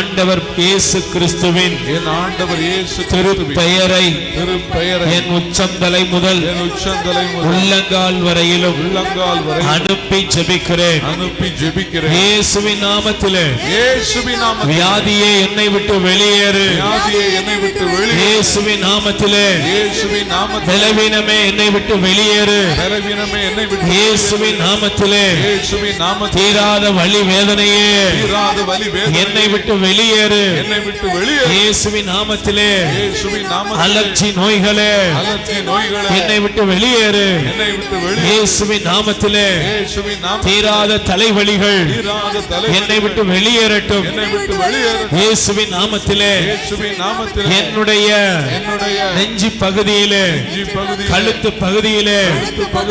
ஆண்டவர் இயேசு கிறிஸ்துவின் என் ஆண்டவர் இயேசு திருப்பெயரை திருப்பெயரை என் உச்சந்தலை முதல் என் உச்சந்தலை உள்ளங்கால் வரையிலும் உள்ளங்கால் வரை அனுப்பி ஜெபிக்கிறேன். அனுப்பி ஜெபிக்கிறேன். இயேசுவின் நாமத்திலே இயேசுவின் நாமத்தில் வியாதியே என்னை விட்டு வெளியேறு. வியாதியை என்னை விட்டு வெளியே இயேசுவின் நாமத்திலே இயேசுவின் நாமத்தில் பலவீனமே என்னை விட்டு வெளியேறு. பலவீனமே என்னை விட்டு இயேசுவின் நாமத்திலே இயேசுவின் நாமத்தில் தீராத வலி வேதனையே தீராத வலி வேதனை என்னை விட்டு வெளியேறு. என்னை விட்டு வெளியே இயேசுவின் நாமத்திலே இயேசுவின் நாமத்தில் அலர்ச்சி நோய்களே. அலர்ச்சி நோய்களை. என்னை விட்டு வெளியேறு. என்னை விட்டு வெளியே இயேசுவின் நாமத்திலே இயேசுவின் நாமத்தில். தீராத தலைவலிகள் தீராத தலை என்னை விட்டு வெளியேறட்டும். என்னை விட்டு வெளியேற இயேசுவின் நாமத்திலே இயேசுவின் நாமத்தில். என்னுடைய என்னுடைய நெஞ்சி பகுதியிலே கழுத்து பகுதியிலே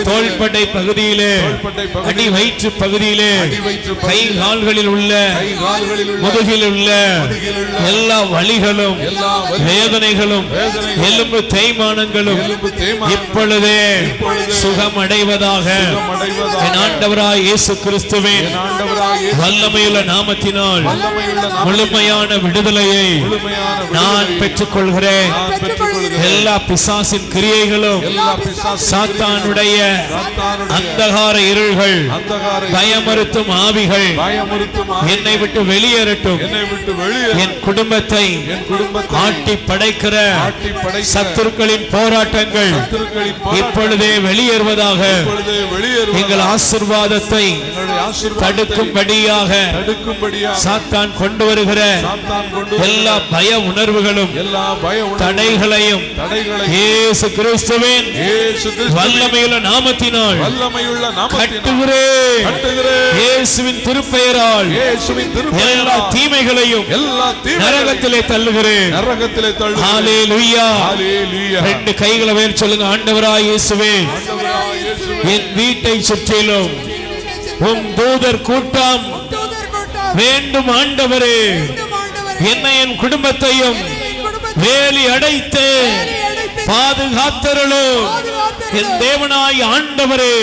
தோள்பட்டை பகுதியிலே அடி வயிற்று பகுதியிலே கை கால்களில் உள்ள முதுகில் உள்ள எல்லா வழிகளும் வேதனைகளும் எலும்பு தேய்மானங்களும் இப்பொழுதே சுகம் அடைவதாக என் இயேசு கிறிஸ்துவின் வல்லமையுள்ள நாமத்தினால் முழுமையான விடுதலையை நான் பெற்றுக் கொள்கிறேன் எல்லா பிசாசின் கிரியைகளும் சாத்தானுடைய அந்தகார இருள்கள் பயமறுத்தும் ஆவிகள் என்னை விட்டு வெளியேறட்டும். என் குடும்பத்தை ஆட்டி படைக்கிற சத்துருக்களின் போராட்டங்கள் இப்பொழுதே வெளியேறுவதாக எங்கள் ஆசிர்வாதத்தை தடுக்கும்படியாக சாத்தான் கொண்டு வருகிற எல்லா பய உணர்வுகளும் தடைகளையும் இயேசு கிறிஸ்துவின் வல்லமையுள்ள நாமத்தினால் கட்டுகிறேன். திருப்பெயரால் எல்லா தீமைகளை தீமைகளையும் எல்லா நரகத்திலே தள்ளுகிறேன். நரகத்திலே தள்ளு ஹalleluya. ஹalleluya. ரெண்டு கைகளை வேர் சொல்லுங்க ஆண்டவராய் இயேசுவே. என் வீட்டை சுற்றிலும் உம் தூதர் கூட்டம் வேண்டும் ஆண்டவரே. என்னை என் குடும்பத்தையும் வேலி அடைத்து பாதுகாத்தருளும். என் தேவனாய் ஆண்டவரே.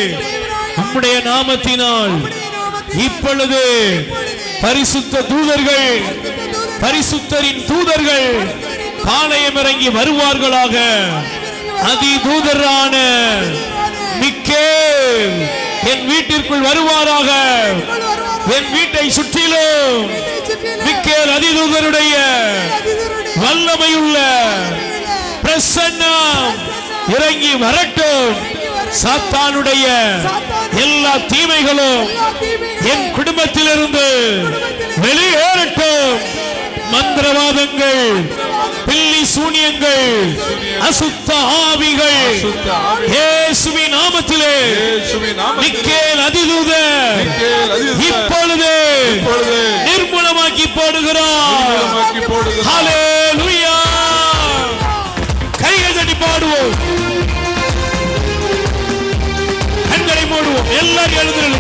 உம்முடைய நாமத்தினால் இப்பொழுது பரிசுத்த தூதர்கள். பரிசுத்தரின் தூதர்கள் பாளையம் இறங்கி வருவார்களாக. அதி தூதரான மிக்கேல் என் வீட்டிற்குள் வருவாராக. என் வீட்டை சுற்றிலும் மிக்கேல் அதிதூதருடைய வல்லமையுள்ள பிரசன்னம் இறங்கி வரட்டும். சாத்தானுடைய எல்லா தீமைகளும் என் குடும்பத்திலிருந்து வெளியேறட்டும். மந்திரவாதங்கள் பில்லி சூனியங்கள் அசுத்த ஆவிகள். இயேசுவின் நாமத்திலே மிக்கேல் அதிதூதர் இப்பொழுது நிர்மூலமாக்கி போடுகிறார். கைகள் தட்டி பாடுவோம். போடுவோம். எல்லாரும் எழுதுறது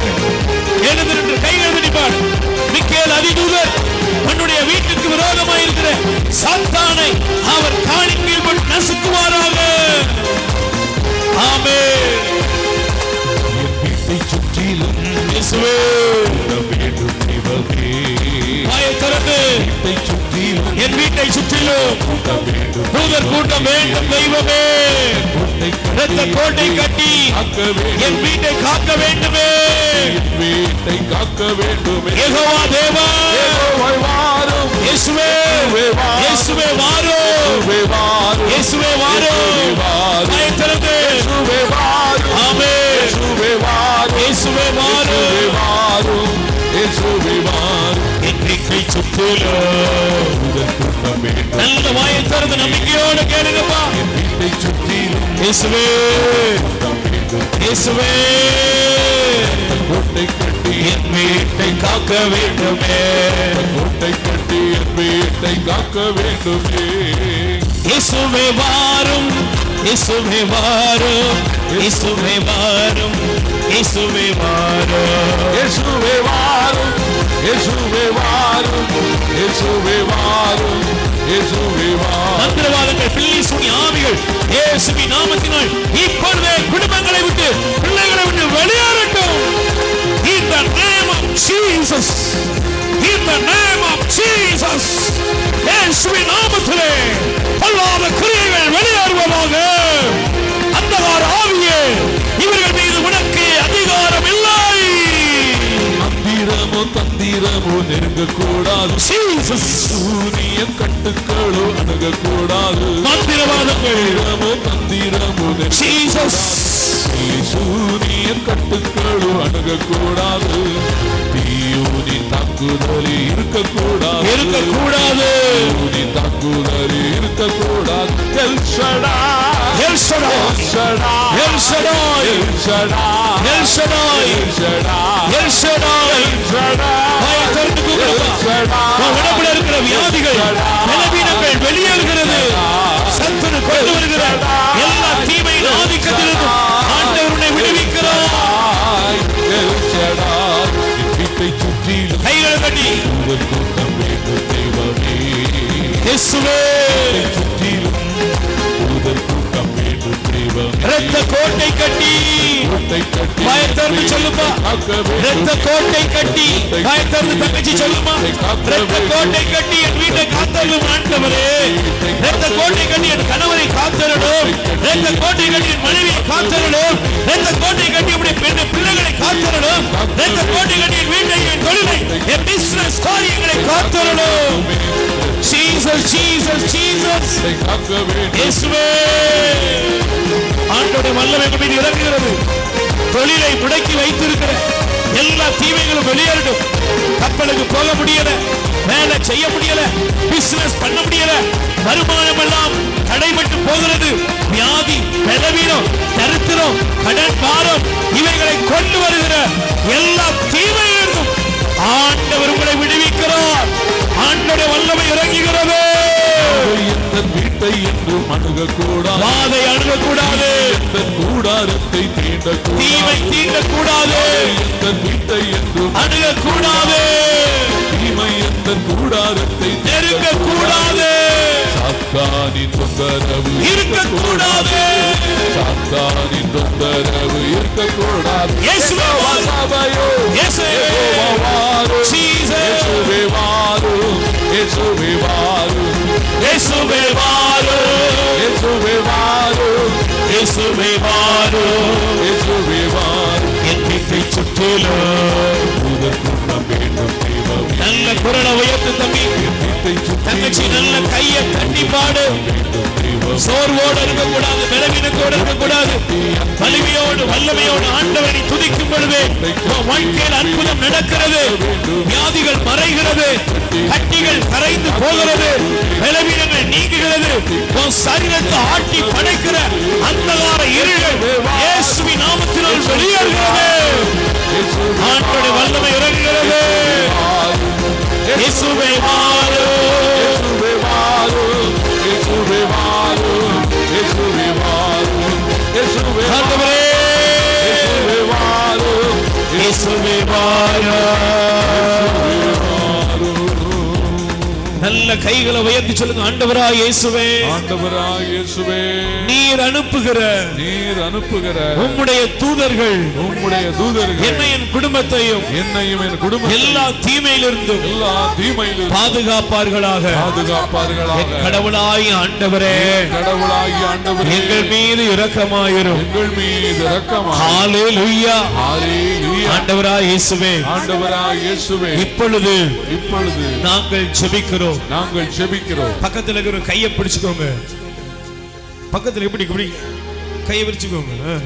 எழுதுறது கை எழுதிப்பார் மிக்கேல் அதிதூதர் தன்னுடைய வீட்டுக்கு விரோதமாக இருக்கிற சந்தானை அவர் காணிக்கையில் நசுக்குவாராக. ஆமே வீட்டை சுற்றிலும் வேண்டும் வாயை திறந்து. என் வீட்டை சுற்றிலும். தூதர் கூட்டம் வேண்டும் தெய்வமே. கோட்டை இரத்த கோட்டை கட்டி என் வீட்டை காக்க வேண்டுமே. வீட்டை காக்க வேண்டுமே தேவா. வாரும் இயேசுவே. இயேசுவே வாரோ. இயேசுவே வாரும் வாரோ. இயேசுவே வாரும் வாயை திறந்து. இயேசுவே வாரும் நல்ல வாயை திறந்து நம்பிக்கையோடு கேளுங்கப்பா. வீட்டை சுற்றிலும் இயேசுவே. இயேசுவே. கோட்டை கட்டி என் வீட்டை காக்க வேண்டுமே. கோட்டை கட்டி என் வீட்டை காக்க வேண்டுமே. இயேசுவே வாரும். இயேசுவே வாரும். இயேசுவே வாரும். இயேசுவே வாரும். இயேசுவே வாரும். இயேசுவே வாரும் இயேசுவே வாரும் இயேசுவே வாரும் மந்திரவாதங்கள் பிள்ளை சுனி ஆவிகள் இயேசுவின் நாமத்தினால் இப்பொழுதே குடும்பங்களை விட்டு பிள்ளைகளை விட்டு வெளியேறட்டும் In the name of Jesus. In the name of Jesus. இயேசுவின் நாமத்திலே அல்லாத கிரியைகள் வெளியேறுவதாக அந்த ஆவியே இவர்கள் தந்திரமோ நெருங்கக்கூடாது. சூரிய கட்டுக்களோ அணுகக்கூடாது. மந்திரவாதங்கள் தந்திரமோ. சூரிய கட்டுக்களோ அணுகக்கூடாது. தீயூனி தாக்குதலி இருக்கக்கூடாது இருக்கக்கூடாது தாக்குதலி இருக்கக்கூடாது El Shaddai El Shaddai. El Shaddai El Shaddai. El Shaddai El Shaddai. El Shaddai El Shaddai. Shaddai வாயை திறந்து கூப்பிடுப்பா. உன் உடம்புல இருக்கிற வியாதிகள் பலவீனங்கள் வெளியேறுகிறது கட்டி உங்கள் கூட்டம் வேண்டும் தெய்வமே இயேசுவே ரத்த கோட்டை. கட்டி கோட்டை சொல்லுமா? ரத்த கோட்டை. கட்டி வாயை தங்கச்சி சொல்லுமா? ரத்த கோட்டை கட்டி என் வீட்டை காத்தருளும் ஆண்டவரே. ரத்த கோட்டை கட்டி என் கணவரை காத்தருளும். ரத்த கோட்டை கட்டி என் மனைவியை காத்தருளும். ரத்த கோட்டை கட்டி உடைய பெண்ணு பிள்ளைகளை காத்தருளும். ரத்த கோட்டை கட்டி என் வீட்டை என் தொழிலை என் பிசினஸ் காரியங்களை காத்தருளும். ஜீசஸ் ஜீசஸ் ஜீசஸ் இயேசுவே. ஆண்டோடைய வல்லமை உங்கள் மீது இறங்குகிறது. தொழிலை முடக்கி வைத்திருக்கிற எல்லா தீமைகளும் வெளியேறட்டும். கப்பலுக்கு போக முடியல வேலை செய்ய முடியல பிசினஸ் பண்ண முடியல வருமானம் எல்லாம் தடைபட்டு போகிறது. வியாதி பலவீனம் தரித்திரம் கடன் பாரம் இவைகளை கொண்டு வருகிற எல்லா தீமையிலிருந்தும் ஆண்டவர் உங்களை விடுவிக்கிறார். ஆண்டோடைய வல்லமை இறங்குகிறது. எந்த வீட்டை என்றும் அணுகக்கூடாது. வாதை அணுகக்கூடாது. எந்த கூடாரத்தை தீண்டக்கூடாது தீமை தீண்டக்கூடாது. எந்த வீட்டை என்றும் அணுகக்கூடாது. தீமை எந்த கூடாரத்தை நெருங்கக்கூடாது. சாத்தானின் தொந்தரவு இருக்கக்கூடாது. சாத்தானின் தொந்தரவு இருக்கக்கூடாது. சபையோ இயேசுவே நல்ல குரலை உயர்த்து தம்பி. தங்கச்சி நல்ல கையை தட்டி பாடு. சோர்வோடு இருக்கக்கூடாது பலவீனத்தோடு இருக்கக்கூடாது. வலிமையோடு வல்லமையோடு ஆண்டவனை துதிக்கும் பொழுது வாழ்க்கையில் அற்புதம் நடக்கிறது. வியாதிகள் மறைகிறது. கட்டிகள் கரைந்து போகிறது. பலவீனங்கள் நீங்குகிறது. சரீரத்தை ஆட்டி படைக்கிற அந்தகார இருள் இயேசுவின் நாமத்தினால் வெளியேறுகிறது. ஆண்டோடைய வல்லமை இறங்குகிறது. இயேசுவை வாழும் கைகளை உயர்த்தி சொல்லுங்க ஆண்டவரா இயேசுவே. ஆண்டவராய் இயேசுவே. நீர் அனுப்புகிற நீர் அனுப்புகிற உம்முடைய தூதர்கள் உம்முடைய தூதர்கள் என்னை என் குடும்பத்தையும் என்னையும் என் குடும்பம் எல்லா தீமையிலிருந்தும் எல்லா தீமையிலும் பாதுகாப்பார்களாக. பாதுகாப்பார்களாக. கடவுளாய் ஆண்டவரே. கடவுளாகிய ஆண்டவரே. எங்கள் மீது இரக்கமாயிரும். எங்கள் மீது இரக்கமாக ஹalleluya. ஹalleluya. ஆண்டவராய் இயேசுவே. ஆண்டவராய் இயேசுவே. இப்பொழுது இப்பொழுது நாங்கள் ஜெபிக்கிறோம். நாங்கள் ஜெபிக்கிறோம். பக்கத்துல இருக்கிற கையை பிடிச்சுக்கோங்க. பக்கத்துல எப்படி பிடிங்க. கையை விரிச்சுக்கோங்க. ஆ.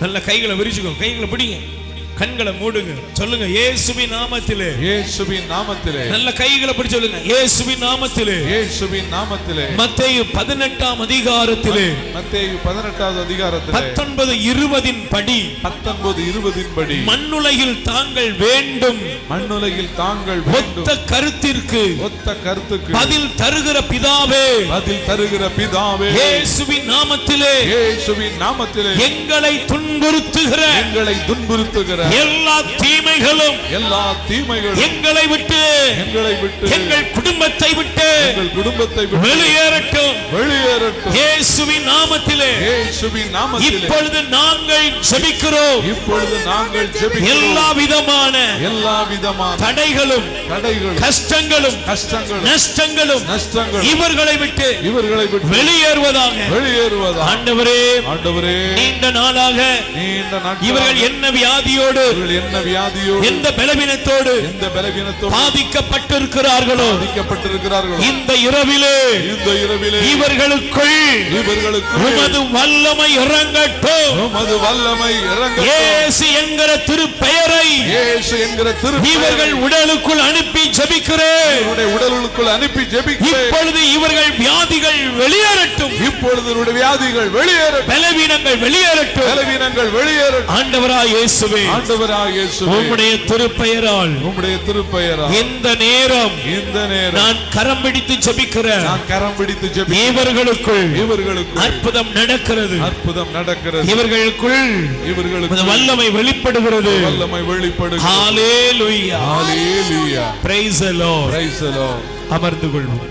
நல்ல கைகளை விரிச்சுக்கோங்க. கைகளை பிடிங்க. கண்களை மூடுங்க. சொல்லுங்க இயேசுவின் நாமத்திலே. இயேசுவின் நாமத்திலே. நல்ல கைகளை பிடிச்சு சொல்லுங்க இயேசுவின் நாமத்திலே. இயேசுவின் நாமத்திலே. மத்தேயு பதினெட்டாம் அதிகாரத்திலே. மத்தேயு பதினெட்டாவது அதிகாரத்திலே. பத்தொன்பது இருபதின் படி. பத்தொன்பது இருபதின் படி. மண்ணுலகில் தாங்கள் வேண்டும். மண்ணுலகில் தாங்கள் ஒத்த கருத்திற்கு. ஒத்த கருத்துக்கு. பதில் தருகிற பிதாவே. பதில் தருகிற பிதாவே. இயேசுவின் நாமத்திலே. இயேசுவின் நாமத்திலே. எங்களை துன்புறுத்துகிற. எங்களை துன்புறுத்துகிற எல்லா தீமைகளும் எல்லா தீமைகளும் எங்களை விட்டு எங்களை விட்டு எங்கள் குடும்பத்தை விட்டு எங்கள் குடும்பத்தை விட்டு வெளியேறட்டும். வெளியேறட்டும். இயேசுவின் நாமத்திலே. இயேசுவின் நாமத்திலே. இப்பொழுது நாங்கள் ஜெபிக்கிறோம். இப்பொழுது நாங்கள் ஜெபிக்கிறோம். எல்லா விதமான எல்லா விதமான தடைகளும் தடைகளும் கஷ்டங்களும் கஷ்டங்களும் நஷ்டங்களும் நஷ்டங்களும் இவர்களை விட்டு இவர்களை விட்டு வெளியேறுவதாக. வெளியேறுவதா ஆண்டவரே ஆண்டவரே நீண்ட நாளாக நீண்ட நாட்கள் இவர்கள் என்ன வியாதியோடு என்ன வியாதியோடு எந்த பலவீனத்தோடு எந்த பலவீனத்தோடு பாதிக்கப்பட்டிருக்கிறார்களோ பாதிக்கப்பட்டிருக்கிறார்களோ இந்த இரவிலே இந்த இரவிலே இவர்களுக்குள் இவர்களுக்கு உமது வல்லமை இறங்கட்டும். உமது வல்லமை இறங்க இயேசு என்கிற திருப்பெயரை இயேசு என்கிற திரு இவர்கள் உடலுக்குள் அனுப்பி ஜெபிக்கிறேன். உடலுக்குள் அனுப்பி ஜெபிக்கிறேன். இப்பொழுது இவர்கள் வியாதிகள் வெளியேறட்டும். இப்பொழுது வியாதிகள் வெளியேறட்டும். பலவீனங்கள் வெளியேறட்டும். பலவீனங்கள் வெளியேறட்டும். ஆண்டவராய் இயேசுவே. ஆண்டவராக இயேசுவே. உம்முடைய திருப்பெயரால். உம்முடைய திருப்பெயரா இந்த நேரம் இந்த நேரம். நான் கரம் பிடித்து ஜெபிக்கிறேன். நான் கரம் பிடித்து ஜெபி இவர்களுக்குள் இவர்களுக்கு அற்புதம் நடக்கிறது. அற்புதம் நடக்கிறது. இவர்களுக்குள் இவர்களுக்கு வல்லமை வெளிப்படுகிறது. வல்லமை வெளிப்படுகிறது. ஹalleluya. ஹalleluya. Praise the lord. Praise the lord. அமர்ந்து கொள்வோம்.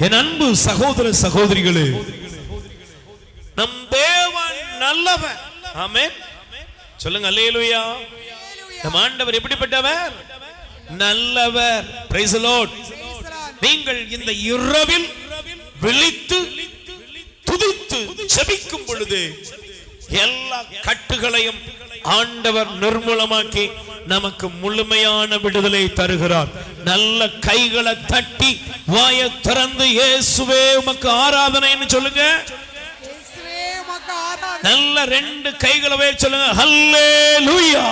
என் அன்பு சகோதர சகோதரிகளே நம் தேவன் நல்லவர். ஆமென். சொல்லுங்க அல்லேலுயா நம் ஆண்டவர் எப்படிப்பட்டவர்? நல்லவர். பிரைஸ் லார்ட் நீங்கள் இந்த இரவில் விழித்து துதித்து செபிக்கும் பொழுது எல்லா கட்டுகளையும் ஆண்டவர் நிர்மூலமாக்கி நமக்கு முழுமையான விடுதலை தருகிறார். நல்ல கைகளை தட்டி வாயை திறந்து இயேசுவே உமக்கு ஆராதனைன்னு சொல்லுங்க. நல்ல ரெண்டு கைகளை உயர்த்தி சொல்லுங்க ஹல்லே லூயா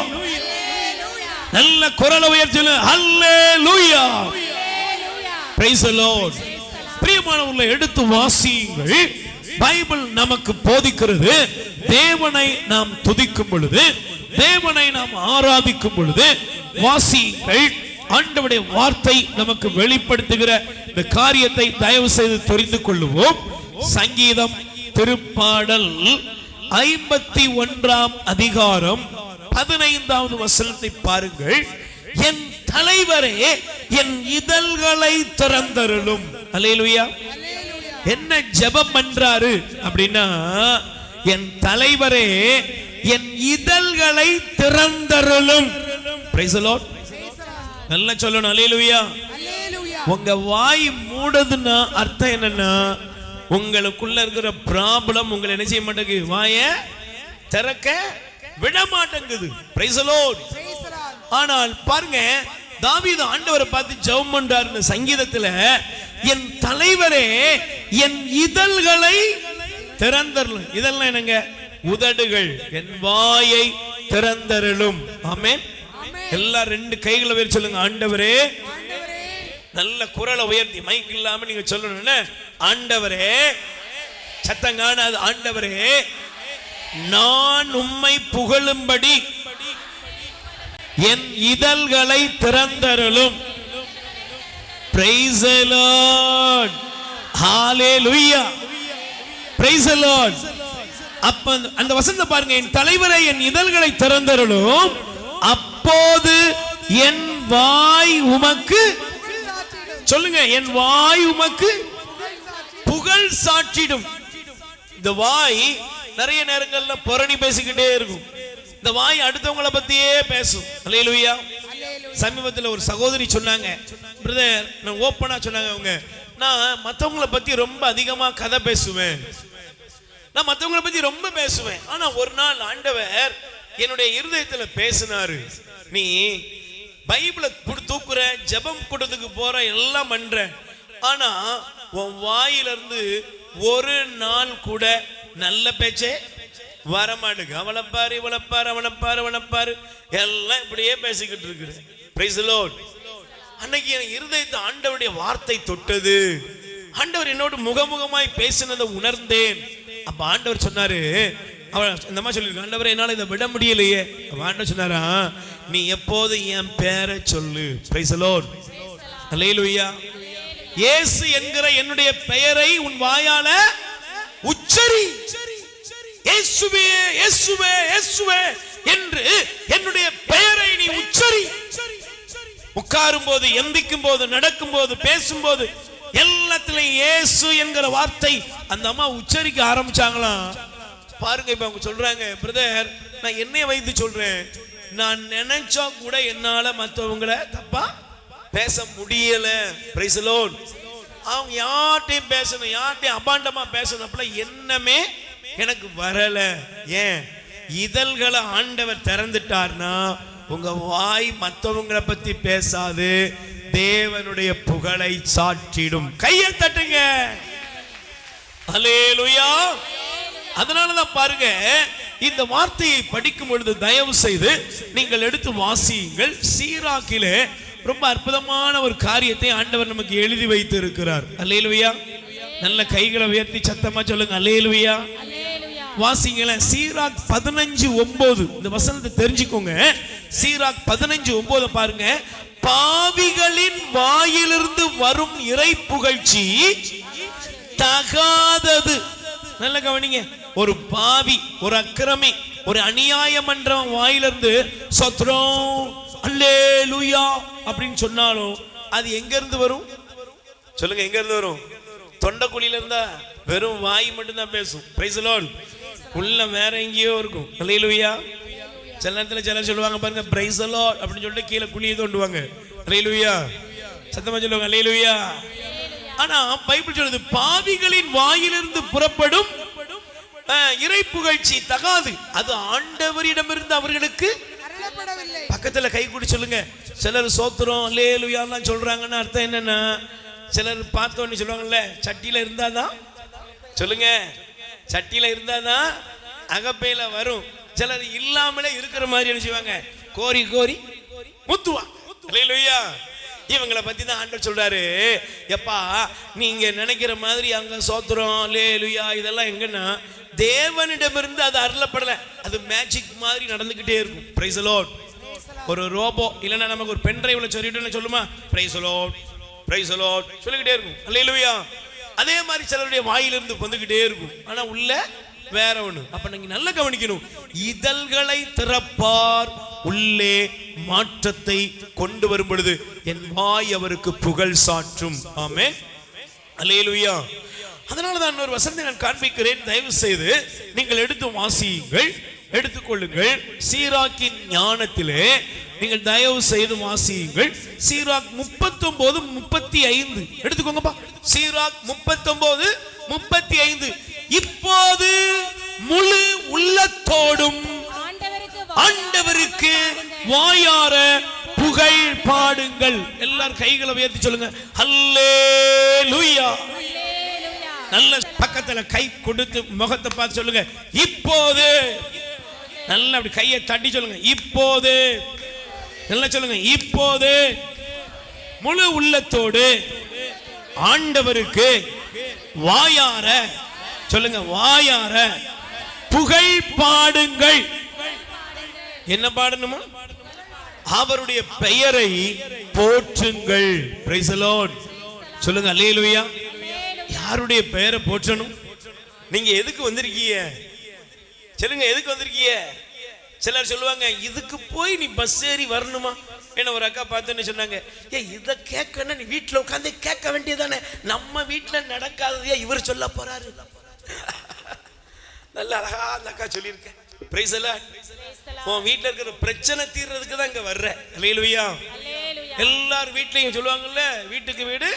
நல்ல குரலை உயர்த்தி சொல்லுங்க ஹல்லே லூயா பிரைஸ் லார்ட் பிரியமானவர்களை எடுத்து வாசியுங்கள். பைபிள் நமக்கு போதிக்கிறது. தேவனை நாம் துதிக்கும் பொழுது தேவனை நாம் ஆராதிக்கும் பொழுது வாசியுங்கள். ஆண்டவருடைய வார்த்தை நமக்கு வெளிப்படுத்துகிற இந்த காரியத்தை தயவு செய்து தெரிந்து கொள்ளுவோம். சங்கீதம் திருப்பாடல் ஐம்பத்தி ஒன்றாம் அதிகாரம் பதினைந்தாவது வசனத்தை பாருங்கள். என் தலைவரே என் இதழ்களை திறந்தருளும். அல்லேலூயா. என்ன ஜெபம் பண்றாரு அப்படின்னா என் தலைவரே என் இதழ்களை திறந்தருளும். Praise the Lord. நல்லா சொல்லணும். அல்லேலூயா. உங்க வாய் மூடுதுன்னா அர்த்தம் என்னன்னா உங்களுக்குள்ள இருக்கிற ப்ராப்ளம் உங்களை என்ன செய்ய மாட்டேங்குது? வாய திறக்க விட மாட்டேங்குது. ஆனால் பாருங்க தாவீது ஆண்டவரை பார்த்து ஜெபம் பண்றாருன்னு சங்கீதத்துல என் தலைவரே என் இதழ்களை திறந்தருளும். இதெல்லாம் என்னங்க? உதடுகள். என் வாயை திறந்தருளும். ஆமென். எல்லாம் ரெண்டு கைகளை உயர்த்தி சொல்லுங்க ஆண்டவரே, நல்ல குரலை உயர்த்தி மைக் இல்லாம நீங்க சொல்லணும் என்ன? ஆண்டவரே சத்தம் காணாது ஆண்டவரே நான் உம்மை புகழும்படி என் இதழ்களை திறந்தருளும். அப்ப அந்த- அந்த வசந்த பாருங்க. என் தலைவரை என் இதழ்களை திறந்தருளும். அப்போது என் வாய் உமக்கு சொல்லுங்க என் வாய் உமக்கு புகழ் சாற்றிடும். இந்த வாய் நிறைய நேரங்கள்ல புரணி பேசிக்கிட்டே இருக்கும். இந்த வாய் அடுத்தவங்களை பத்தியே பேசும். அலையலுயா சமீபத்தில் ஒரு சகோதரி சொன்னாங்க. பிரதர் நான் ஓப்பனா சொன்னாங்க அவங்க. நான் மற்றவங்களை பத்தி ரொம்ப அதிகமாக கதை பேசுவேன். நான் மற்றவங்கள பத்தி ரொம்ப பேசுவேன். ஆனா ஒரு நாள் ஆண்டவர் என்னுடைய இருதயத்தில் பேசினாரு. நீ பைபிளை தூக்குற ஜெபம் கூட்டத்துக்கு போற எல்லாம் பண்ற ஆனா உன் வாயிலிருந்து ஒரு நாள் கூட நல்ல பேச்சே வர மாட்டுக்கு அவளை பாரு இவளை பாரு அவனை பாரு அவனை பாரு எல்லாம் இப்படியே பேசிக்கிட்டு இருக்கிறேன் பிரைஸ் லோட் அன்னைக்கு என் இருதயத்தை ஆண்டவருடைய வார்த்தை தொட்டது. ஆண்டவர் என்னோடு முகமுகமாய் பேசினதை உணர்ந்தேன். அப்ப ஆண்டவர் சொன்னாரு அவன் இந்த மாதிரி சொல்லியிருக்க ஆண்டவர் என்னால இதை விட முடியலையே. ஆண்ட சொன்னாரா நீ எப்போது என் பேரை சொல்லு? பிரைஸ் லோட் இயேசு என்கிற என்னுடைய பெயரை உன் வாயால உச்சரி. இயேசுவே இயேசுவே இயேசுவே என்று என்னுடைய பெயரை நீ உச்சரி. உட்காரும் போது எந்திக்கும் போது நடக்கும் போது பேசும் போது எல்லாத்திலையும் இயேசு என்கிற வார்த்தை அந்த அம்மா உச்சரிக்க ஆரம்பிச்சாங்களாம். பாருங்க இப்ப அவங்க சொல்றாங்க பிரதர் நான் என்னைய வைத்து சொல்றேன். நான் நினைச்சா கூட என்னால மற்றவங்களை தப்பா பேச முடியல. பிரைசலோன் அவங்க யார்ட்டையும் பேசணும் யார்ட்டையும் அபாண்டமா பேசணும் என்னமே எனக்கு வரல. ஏன்? இதழ்களை ஆண்டவர் திறந்துட்டார்னா உங்க வாய் மற்றவங்களை பத்தி பேசாது. தேவனுடைய புகழை சாற்றிடும். கையை தட்டுங்க. அலேலுயா அதனால தான் பாருங்க இந்த வார்த்தையை படிக்கும் பொழுது தயவு செய்து நீங்கள் எடுத்து வாசியுங்கள். சீராக்கிலே ரொம்ப அற்புதமான ஒரு காரியத்தை ஆண்டவர் நமக்கு எழுதி வைத்து இருக்கிறார் அல்லேலுவையா நல்ல கைகளை உயர்த்தி சத்தமா சொல்லுங்க அல்லேலுவையா வாசிங்களேன் சீராக் பதினஞ்சு ஒன்பது இந்த வசனத்தை தெரிஞ்சுக்கோங்க. சீராக் பதினஞ்சு ஒன்பது பாருங்க. பாவிகளின் வாயிலிருந்து வரும் இறை புகழ்ச்சி தகாதது. நல்ல கவனிங்க. ஒரு பாவி ஒரு அக்கிரமி ஒரு அநியாயமன்றவன் வாயிலிருந்து சொத்ரோம் அல்லே லூயா அப்படின்னு சொன்னாலும் அது எங்க இருந்து வரும்? சொல்லுங்க எங்க இருந்து வரும்? தொண்டைக்குழியில இருந்தா வெறும் வாய் மட்டும்தான் பேசும். பிரைஸ் உள்ள வேற எங்கேயோ இருக்கும். அல்லேலூயா. சில நேரத்துல சிலர் சொல்லுவாங்க பாருங்க பிரைஸ் அப்படின்னு சொல்லிட்டு கீழே குழியை தோண்டுவாங்க. அல்லேலூயா. சத்தமா சொல்லுவாங்க அல்லேலூயா. ஆனா பைபிள் சொல்லுது பாவிகளின் வாயிலிருந்து புறப்படும் இறை புகழ்ச்சி தகாது. அது ஆண்டவரிடமிருந்து அவர்களுக்கு பக்கத்துல கை கூடி சொல்லுங்க. சிலர் சோத்திரம் லேலுயாலாம் சொல்றாங்கன்னு அர்த்தம் என்னன்னா சிலர் பார்த்தோன்னு சொல்லுவாங்கல்ல சட்டியில இருந்தாதான் சொல்லுங்க சட்டியில இருந்தாதான் அகப்பையில வரும். சிலர் இல்லாமலே இருக்கிற மாதிரி என்ன செய்வாங்க? கோரி கோரி முத்துவா லேலுயா இவங்களை பத்தி தான் ஆண்டவர் சொல்றாரு. எப்பா நீங்க நினைக்கிற மாதிரி அங்க சோத்திரம் லேலுயா இதெல்லாம் எங்கன்னா தேவனிடமிருந்து அது அருளப்படல. அது மேஜிக் மாதிரி நடந்துகிட்டே இருக்கும். பிரைஸ் லார்ட் ஒரு ரோபோ இல்லைன்னா நமக்கு ஒரு பென் டிரைவ்ல சொல்லிட்டு சொல்லுமா? பிரைஸ் லார்ட் பிரைஸ் லார்ட் சொல்லிக்கிட்டே இருக்கும். அல்லேலூயா அதே மாதிரி சிலருடைய வாயிலிருந்து வந்துகிட்டே இருக்கும். ஆனா உள்ள வேற ஒண்ணு. அப்ப நீங்க நல்லா கவனிக்கணும். இதழ்களை திறப்பார் உள்ளே மாற்றத்தை கொண்டு வரும் பொழுது என் வாய் அவருக்கு புகழ் சாற்றும். ஆமே அலையலுயா அதனாலதான் இன்னொரு ஒரு வசனத்தை நான் காண்பிக்கிறேன். தயவு செய்து நீங்கள் எடுத்து வாசியுங்கள் எடுத்துக்கொள்ளுங்கள். சீராக்கின் ஞானத்திலே நீங்கள் தயவு செய்து வாசியுங்கள். சீராக் முப்பத்தொன்பது முப்பத்தி ஐந்து. எடுத்துக்கோங்கப்பா. சீராக் முப்பத்தொன்பது முப்பத்தி ஐந்து. இப்போது முழு உள்ளத்தோடும் ஆண்டவருக்கு வாயார புகழ் பாடுங்கள். எல்லாரும் கைகளை உயர்த்தி சொல்லுங்க. ஹல்லேலூயா. அல்லேலூயா. நல்ல பக்கத்துல கை கொடுத்து முகத்தை பார்த்து சொல்லுங்க. இப்போது. நல்ல அப்படி கையை தட்டி சொல்லுங்க. இப்போது. நல்லா சொல்லுங்க. இப்போது. முழு உள்ளத்தோடு ஆண்டவருக்கு வாயார சொல்லுங்க வாயார புகழ் பாடுங்கள். என்ன பாடணுமா? அவருடைய பெயரை போற்றுங்கள். சொல்லுங்க அல்லேலூயா யாருடைய பெயரை போற்றணும்? நீங்க எதுக்கு வந்திருக்கீங்க? சொல்லுங்க எதுக்கு வந்திருக்கீங்க? சிலர் சொல்லுவாங்க இதுக்கு போய் நீ பஸ் ஏறி வரணுமா? என்ன ஒரு அக்கா பார்த்துன்னு சொன்னாங்க ஏ இதை கேட்கணும் நீ வீட்டில் உட்காந்து கேட்க வேண்டியதானே நம்ம வீட்டில் நடக்காததையா இவர் சொல்ல போறாரு. நல்ல அழகா அந்த அக்கா சொல்லியிருக்கேன். உன் வீட்டில் இருக்கிற பிரச்சனை தீர்றதுக்கு தான் இங்க வர்ற. அல்லேலூயா அல்லேலூயா. எல்லார் வீட்லயும் சொல்லுவாங்கல்ல வீட்டுக்கு வீடு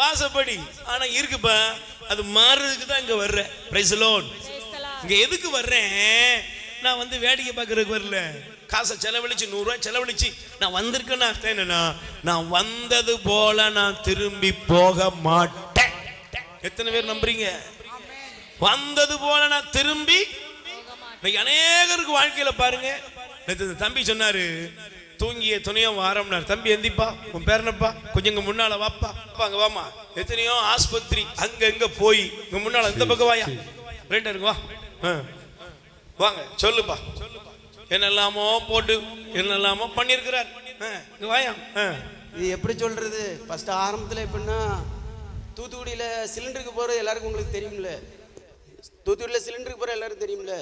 வாசப்படி. ஆனா இருக்குப்பா அது மாறுறதுக்கு தான் இங்க வர்ற. Prize loan. இங்க எதுக்கு வர்றேன் நான் வந்து வேடிக்கை பார்க்கறதுக்கு வரல. காசை செலவழிச்சு நூறு ரூபாய் செலவழிச்சு நான் வந்திருக்கேன்னு அர்த்தம் என்னன்னா நான் வந்தது போல நான் திரும்பி போக மாட்டேன். எத்தனை பேர் நம்புறீங்க? வந்தது போல நான் திரும்பி இன்னைக்கு அநேகருக்கு வாழ்க்கையில பாருங்க. நேத்து தம்பி சொன்னாரு தூங்கிய துணையும் வாரம்னார். தம்பி எந்திப்பா உன் பேர் என்னப்பா? கொஞ்சம் இங்க முன்னால வாப்பா. அப்பா அங்க வாமா எத்தனையோ ஆஸ்பத்திரி அங்க எங்க போய் இங்க முன்னால இந்த பக்கம் வாயா. ரெண்டு இருக்கு வா. ஆ. வாங்க சொல்லுப்பா. என்னெல்லாமோ போட்டு என்னெல்லாமோ பண்ணியிருக்கிறார். ஆ, வாயா. ஆ. இது எப்படி சொல்றது? ஃபர்ஸ்ட் ஆரம்பத்தில் எப்படின்னா தூத்துக்குடியில் சிலிண்டருக்கு போகிறது எல்லாருக்கும் உங்களுக்கு தெரியும்ல. தூத்துக்குடியில் சிலிண்டருக்கு போகிற எல்லாருக்கும் தெரியும்ல?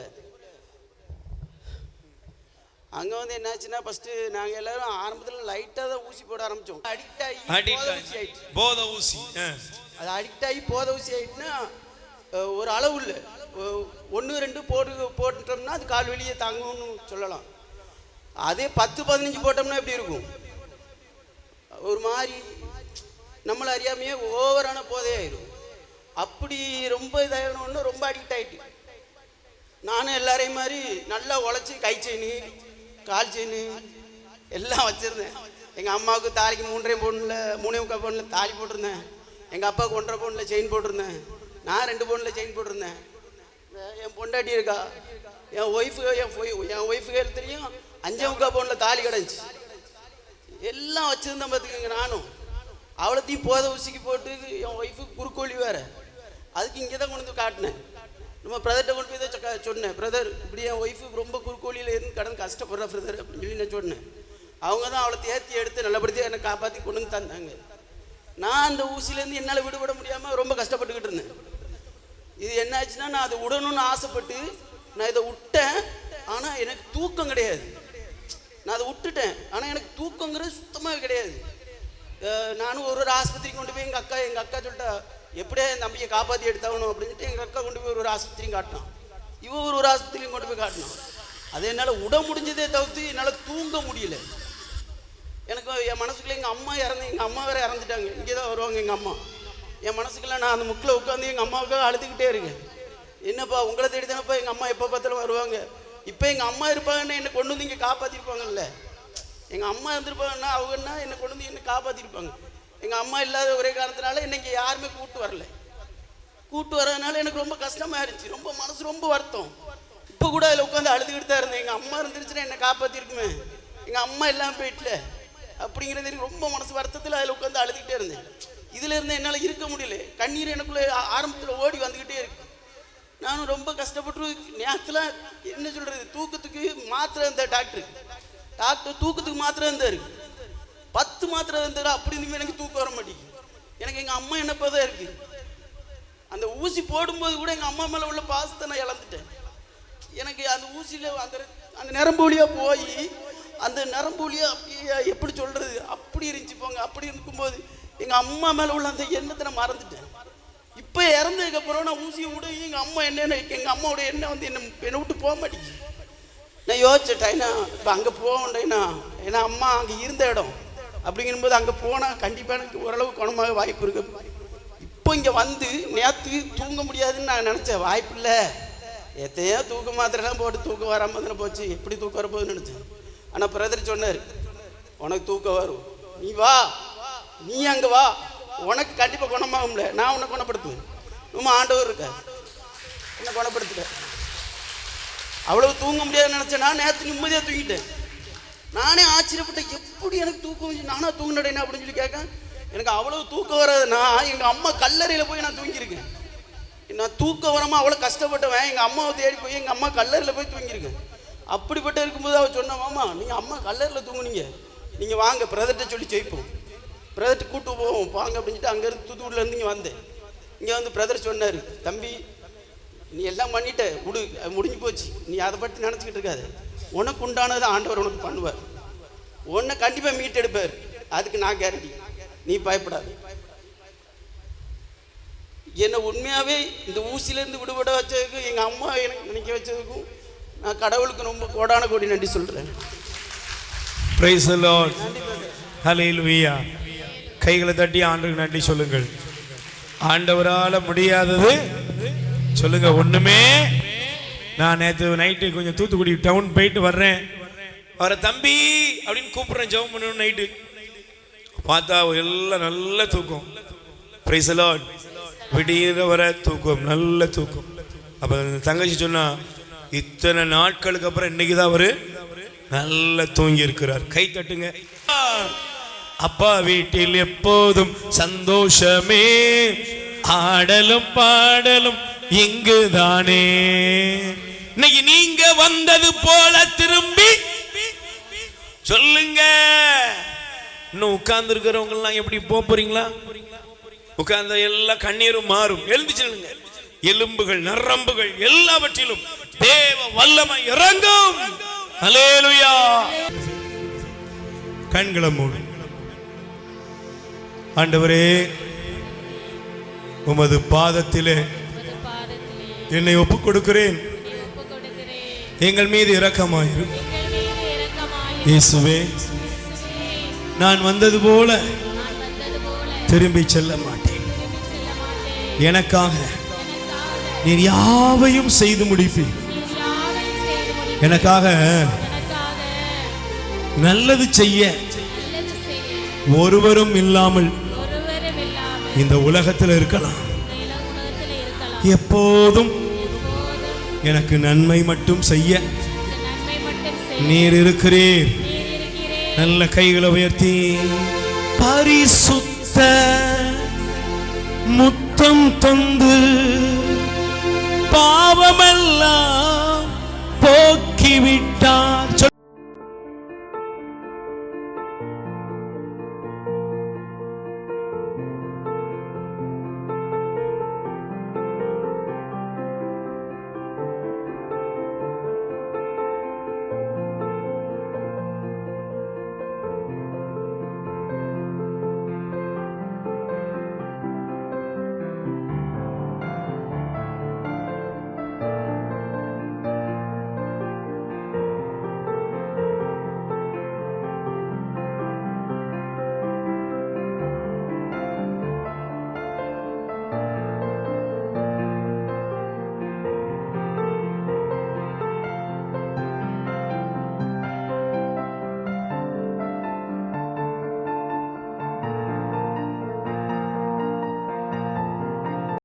அங்கே வந்து என்னாச்சுன்னா ஃபஸ்ட்டு நாங்கள் எல்லாரும் ஆரம்பத்தில் லைட்டாக தான் ஊசி போட ஆரம்பித்தோம் அடிக்ட் ஆகி அடி போதை ஊசி ஆயிடுச்சு போத ஊசி. அது அடிக்ட் ஆகி போதை ஊசி ஆயிட்டுனா அஹ், ஒரு அளவு இல்லை. ஒன்று ரெண்டு போட்டு போட்டுட்டோம்னா அது கால் வெளியே தாங்கும்னு சொல்லலாம். அதே பத்து பதினஞ்சு போட்டோம்னா எப்படி இருக்கும்? ஒரு மாதிரி நம்மளை அறியாமையே ஓவரான போதே ஆயிரும் அப்படி ரொம்ப இதாகணும்னு ரொம்ப அடிக்ட் ஆயிட்டு. நானும் எல்லாரையும் மாதிரி நல்லா உழைச்சி கை செயின் கால் செயின் எல்லாம் வச்சுருந்தேன். எங்கள் அம்மாவுக்கு தாலிக்கு மூன்றரை பவுனில் மூணே முக்கால் பவுனில் தாலி போட்டிருந்தேன். எங்கள் அப்பாவுக்கு ஒன்றரை பவுனில் செயின் போட்டிருந்தேன். நான் ரெண்டு பவுனில் செயின் போட்டிருந்தேன். என் பொண்டாட்டி இருக்கா? என் ஒய்ஃபு என் என் ஒய்ஃபுக்கு தெரியும் அஞ்சே முக்கால் பவுனில் தாலி கிடந்துச்சு. எல்லாம் வச்சுருந்தேன் பார்த்துக்கோங்க நானும். அவ்வளோத்தையும் போத ஊசிக்கு போட்டு என் ஒய்ஃபுக்கு குறுக்கோழி வேறு. அதுக்கு இங்கே தான் கொண்டு வந்து காட்டினேன். நம்ம பிரதர்கிட்ட கொண்டு போய் தான் சொன்னேன். பிரதர் இப்படி என் ஒய்ஃபு ரொம்ப குறுக்கோழியில் இருந்து கடந்து கஷ்டப்படுற பிரதர் அப்படின்னு சொல்லி நான் சொன்னேன். அவங்க தான் அவளை தேர்த்தி எடுத்து நல்லபடியாக என்னை காப்பாற்றி கொண்டு வந்து தந்தாங்க. நான் அந்த ஊசியிலேருந்து என்னால் விடுபட முடியாமல் ரொம்ப கஷ்டப்பட்டுக்கிட்டு இருந்தேன். இது என்னாச்சுன்னா நான் அதை விடணும்னு ஆசைப்பட்டு நான் இதை விட்டேன் ஆனால் எனக்கு தூக்கம் கிடையாது. நான் அதை விட்டுட்டேன் ஆனால் எனக்கு தூக்கங்கிறது சுத்தமாக கிடையாது. நானும் ஒரு ஒரு ஆஸ்பத்திரிக்கு கொண்டு போய் எங்கள் அக்கா எங்கள் அக்கா சொல்லிட்டா எப்படியா என் தம்பியை காப்பாற்றி எடுத்தாகணும் அப்படின்ட்டு எங்கள் அக்கா கொண்டு போய் ஒரு ஆஸ்பத்திரியும் காட்டினான். இவ ஒரு ஒரு ஆஸ்பத்திரியும் கொண்டு போய் காட்டினான். அது என்னால் உட முடிஞ்சதே தவிர்த்து என்னால் தூங்க முடியல. எனக்கு என் மனசுக்குள்ள எங்கள் அம்மா இறந்து எங்கள் அம்மா வேற இறந்துட்டாங்க. இங்கே தான் வருவாங்க எங்கள் அம்மா. என் மனசுக்குள்ள நான் அந்த முக்கில் உட்காந்து எங்கள் அம்மாவுக்காக அழுதுகிட்டே இருக்கேன். என்னப்பா உங்களை தேடி தானப்பா எங்கள் அம்மா எப்போ பார்த்தாலும் வருவாங்க? இப்போ எங்கள் அம்மா இருப்பாங்கன்னு என்னை கொண்டு வந்து இங்கே காப்பாற்றிருப்பாங்கல்ல எங்கள் அம்மா இருந்திருப்பாங்கன்னா அவங்கன்னா என்னை கொண்டு வந்து என்னை காப்பாற்றிருப்பாங்க எங்கள் அம்மா இல்லாத ஒரே காரணத்தினால இன்னைக்கு யாருமே கூட்டு வரல. கூட்டு வரதுனால எனக்கு ரொம்ப கஷ்டமா இருந்துச்சு. ரொம்ப மனசு ரொம்ப வருத்தம். இப்போ கூட அதில் உட்காந்து அழுதுகிட்டு தான் இருந்தேன். எங்கள் அம்மா இருந்துருச்சுன்னா என்னை காப்பாற்றிருக்குமே எங்கள் அம்மா இல்லாமல் போயிட்டல. அப்படிங்கிறது எனக்கு ரொம்ப மனசு வருத்தத்தில் அதில் உட்காந்து அழுதுகிட்டே இருந்தேன். இதில் இருந்து என்னால் இருக்க முடியல. கண்ணீர் எனக்குள்ளே ஆரம்பத்தில் ஓடி வந்துக்கிட்டே இருக்கு. நானும் ரொம்ப கஷ்டப்பட்டு நேரத்தில் என்ன சொல்கிறது தூக்கத்துக்கு மாத்திரை இருந்த டாக்டர். டாக்டர் தூக்கத்துக்கு மாத்திரை இருந்தார் பத்து மாத்திரை இருந்தார் அப்படின்னு எனக்கு தூக்கம் வர மாட்டேங்குது. எனக்கு எங்கள் அம்மா என்ன தான் இருக்குது அந்த ஊசி போடும்போது கூட எங்கள் அம்மா மேலே உள்ள பாசத்தை நான் இழந்துட்டேன். எனக்கு அந்த ஊசியில் அந்த அந்த நரம்பு வழியாக போய் அந்த நரம்பு வழியாக அப்படியே எப்படி சொல்கிறது அப்படி இருந்துச்சு போங்க அப்படி இருக்கும்போது எங்கள் அம்மா மேலே உள்ள அந்த எண்ணத்தை நான் மறந்துட்டேன். இப்போ இறந்ததுக்கப்புறம் நான் ஊசியை விட எங்கள் அம்மா என்ன எங்கள் அம்மாவோட எண்ணெய் வந்து என்ன என்னை விட்டு போக மாட்டேங்குது. நான் யோசிச்சிட்டேன் இப்போ அங்கே போகண்டேன்னா ஏன்னா அம்மா அங்கே இருந்த இடம். அப்படிங்கும்போது அங்கே போனால் கண்டிப்பாக எனக்கு ஓரளவு குணமாக வாய்ப்பு இருக்கு. இப்போ இங்கே வந்து நேற்று தூங்க முடியாதுன்னு நான் நினச்சேன். வாய்ப்பு இல்லை. எத்தையோ தூக்க மாத்திரைலாம் போட்டு தூக்கம் வராமல் தானே போச்சு. எப்படி தூக்கம் வரப்போகுதுன்னு நினச்சேன். ஆனால் பிரதர் சொன்னார் உனக்கு தூக்கம் வரும். நீ வா. நீ அங்கே வா. உனக்கு கண்டிப்பாக குணமாகும்ல. நான் உன்னை குணப்படுத்துவேன். நம்ம ஆண்டவர் இருக்க என்ன குணப்படுத்துக்க அவ்வளவு தூங்க முடியாதுன்னு நினச்சேன். நான் நேற்று நிம்மதியாக தூங்கிட்டேன். நானே ஆச்சரியப்பட்டேன் எப்படி எனக்கு தூக்கம் வந்துச்சு? நானா தூங்கினடேனா அப்படின்னு சொல்லி கேட்க எனக்கு அவ்வளவு தூக்கம் வராது. நான் எங்கள் அம்மா கல்லறையில் போய் நான் தூங்கியிருக்கேன். நான் தூக்கம் வராமல் அவ்வளோ கஷ்டப்பட்டவன். எங்கள் அம்மாவை தேடி போய் எங்கள் அம்மா கல்லறையில் போய் தூங்கியிருக்கேன். அப்படிப்பட்ட இருக்கும்போது அவள் சொன்ன மாமா நீங்கள் அம்மா கல்லறையில் தூங்குனீங்க. நீங்கள் வாங்க பிரதர்கிட்ட சொல்லி ஜெயிப்போம். பிரதர்கிட்ட கூட்டு போவோம். வாங்க அப்படின்னு சொல்லிட்டு அங்கேருந்து தூத்துக்குடிலேருந்து இங்கே வந்தேன். இங்கே வந்து பிரதர் சொன்னார் தம்பி நீ எல்லாம் பண்ணிட்ட விடு அது முடிஞ்சு போச்சு. நீ அதை பற்றி நினச்சிக்கிட்டு இருக்காது. உனக்கு உண்டானதை ஆண்டவர் உனக்கு பண்ணுவார். உன்னை கண்டிப்பாக மீட்டெடுப்பார் அதுக்கு நான் கேரண்டி நீ பயப்படாத. என்னை உண்மையாகவே இந்த ஊசியிலேருந்து விடுபட வச்சதுக்கும் எங்கள் அம்மா எனக்கு நினைக்க வச்சதுக்கும் நான் கடவுளுக்கு ரொம்ப கோடான கோடி நன்றி சொல்கிறேன் பிரைஸ் ஹalleluya கைகளை தட்டி ஆண்டவருக்கு நன்றி சொல்லுங்கள். ஆண்டவரால முடியாதது. சொல்லுங்க ஒண்ணுமே நான் நேற்று நைட்டு கொஞ்சம் தூத்துக்குடி டவுன் போயிட்டு வர்றேன். அவரை தம்பி அப்படின்னு கூப்பிடுறேன் ஜெபம் பண்ணணும் நைட்டு பார்த்தா எல்லாம் நல்ல தூக்கம். பிரைசலாட் லார்ட் விடியிற வர தூக்கம் நல்ல தூக்கம். அப்போ தங்கச்சி சொன்னா இத்தனை நாட்களுக்கு அப்புறம் இன்னைக்கு தான் அவர் நல்ல தூங்கி இருக்கிறார். கை தட்டுங்க. அப்பா வீட்டில் எப்போதும் சந்தோஷமே. ஆடலும் பாடலும் இங்குதானே இன்னைக்கு நீங்க வந்தது போல திரும்பி. சொல்லுங்க. இன்னும் உட்கார்ந்து இருக்கிறவங்க எல்லாம் எப்படி போறீங்களா? உட்கார்ந்த எல்லா கண்ணீரும் மாறும். எழுந்து செல்லுங்க. எலும்புகள் நரம்புகள் எல்லாவற்றிலும் தேவ வல்லமை இறங்கும். அல்லேலூயா கண்களை மூடு. ஆண்டவரே உமது பாதத்திலே என்னை ஒப்புக் கொடுக்கிறேன் நீ எங்கள் மீது இரக்கமாயிரும் இயேசுவே நான் வந்தது போல திரும்பி செல்ல மாட்டேன். எனக்காக நீர் யாவையும் செய்து முடிப்பீர். நீர் எனக்காக நல்லது செய்ய ஒருவரும் இல்லாமல் இந்த உலகத்தில் இருக்கலாம். எப்போதும் எனக்கு நன்மை மட்டும் செய்ய. நீர் இருக்கிறீர். நல்ல கைகளை உயர்த்தி. பரிசுத்த முத்தம் தந்து பாவமெல்லாம் போக்கிவிட்டார்.